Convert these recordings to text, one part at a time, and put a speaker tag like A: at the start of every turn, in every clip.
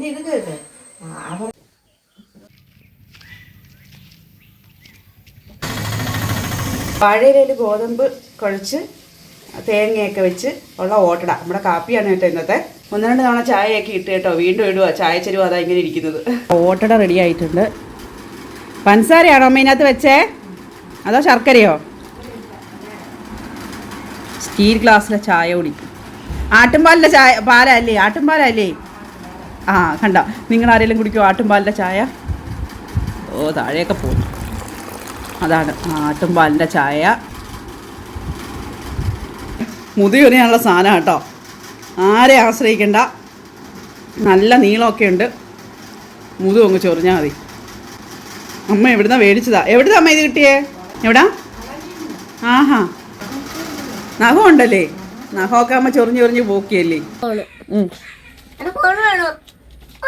A: പിന്നെ ഇത് കേക്ക് അവർ
B: ഗോതമ്പ് കുഴച്ച് തേങ്ങയൊക്കെ വെച്ച് ഉള്ള ഓട്ടട. നമ്മുടെ കാപ്പിയാണ് കേട്ടോ ഇന്നത്തെ. ഒന്ന് രണ്ട് തവണ ചായയൊക്കെ ഇട്ട് കേട്ടോ വീണ്ടും ഇടുക ചായ ചെരുവ അതാ ഇങ്ങനെ ഇരിക്കുന്നത്. ഓട്ടട റെഡി ആയിട്ടുണ്ട്. പഞ്ചസാരയാണോ അമ്മ വെച്ചേ? അതോ ശർക്കരയോ? സ്റ്റീൽ ഗ്ലാസ്സിലെ ചായ കുടിക്കും. ആട്ടുംപാലിന്റെ ചായ പാലല്ലേ? ആട്ടുംപാലല്ലേ? ആ കണ്ട? നിങ്ങൾ ആരെങ്കിലും കുടിക്കുമോ ആട്ടുംപാലിന്റെ ചായ? ഓ താഴെയൊക്കെ പോകും അതാണ് ആട്ടുംപാലിന്റെ ചായ. മുതിയൊരിയാനുള്ള സാധനം കേട്ടോ. ആരെ ആശ്രയിക്കണ്ട. നല്ല നീളമൊക്കെ ഉണ്ട്. മുതു അങ്ങ് ചൊറിഞ്ഞാൽ മതി. അമ്മ എവിടുന്ന മേടിച്ചതാ? എവിടുന്ന അമ്മ ഇത് കിട്ടിയേ? എവിടാ? ആഹാ. നഖം ഉണ്ടല്ലേ നഖമൊക്കെ അമ്മ ചൊറിഞ്ഞ് ചൊറിഞ്ഞ് പോക്കിയല്ലേ. ആ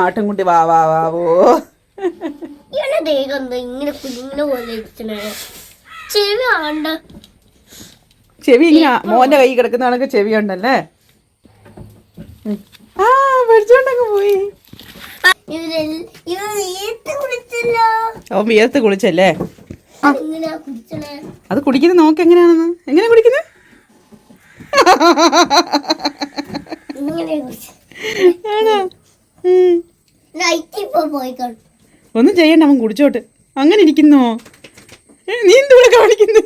B: ആട്ടുംകുട്ടി വാ വാ വാ
C: ഇങ്ങനെ കുഞ്ഞിനെ പോലെ ചെവി ആണ്ട
B: ചെവി മോന്റെ കൈ കിടക്കുന്ന കണക്ക് ചെവി ഉണ്ടല്ലേ. ആ പഠിച്ചോണ്ടങ്ങ് പോയി. അവൻ വിയർത്ത് കുളിച്ചല്ലേ? അത് കുടിക്കുന്നത് നോക്ക് എങ്ങനെയാണെന്ന്. എങ്ങനെ കുടിക്കുന്നത്? ഒന്നും ചെയ്യണ്ട അവൻ കുടിച്ചോട്ട്. അങ്ങനെ ഇരിക്കുന്നോ? നീ എന്തുകൂടെ കാണിക്കുന്നു?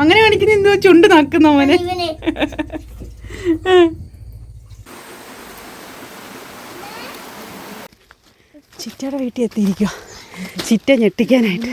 B: അങ്ങനെ കാണിക്കുന്ന എന്തോ ചുണ്ട് നക്കുന്ന അവനെ? ചിറ്റയുടെ വീട്ടിൽ എത്തിയിരിക്കുക ചിറ്റ ഞെട്ടിക്കാനായിട്ട്.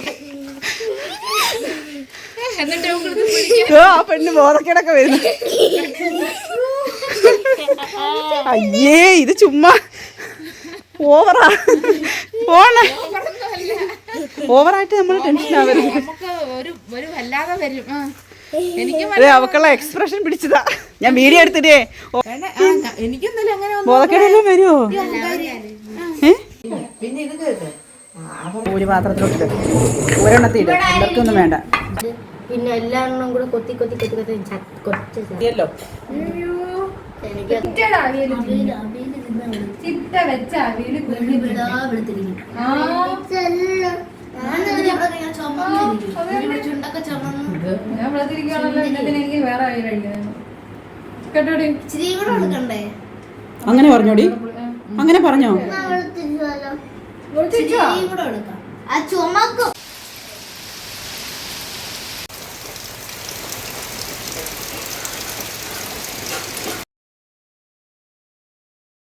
B: ഓ, ആ പെണ്ണ് ബോധക്കേടൊക്കെ വരുന്നു. അയ്യേ ഇത് ചുമ്മാ ഓവറാ. പോണേ. ഓവറായിട്ട് നമ്മൾ ടെൻഷൻ ആവരുത്.
A: നമുക്ക് ഒരു ഒരു വല്ലാതെ വരും. എനിക്ക്
B: അതെ അവക്കുള്ള എക്സ്പ്രഷൻ പിടിച്ചതാ. ഞാൻ വീഡിയോ എടുത്തിട്ടേ ബോധക്കേടെല്ലാം വരുമോ ഒരു പാത്രത്തിലോട്ട് ഒരെണ്ണത്തില്ല എല്ലാവർക്കും ഒന്നും വേണ്ട.
C: പിന്നെ എല്ലാവരും കൂടെ കൊത്തി കൊത്തി കൊത്തി കൊത്തി കൊച്ചല്ലോ
B: അങ്ങനെ പറഞ്ഞോടി. അങ്ങനെ പറഞ്ഞോ?
C: ആ ചുമക്കും.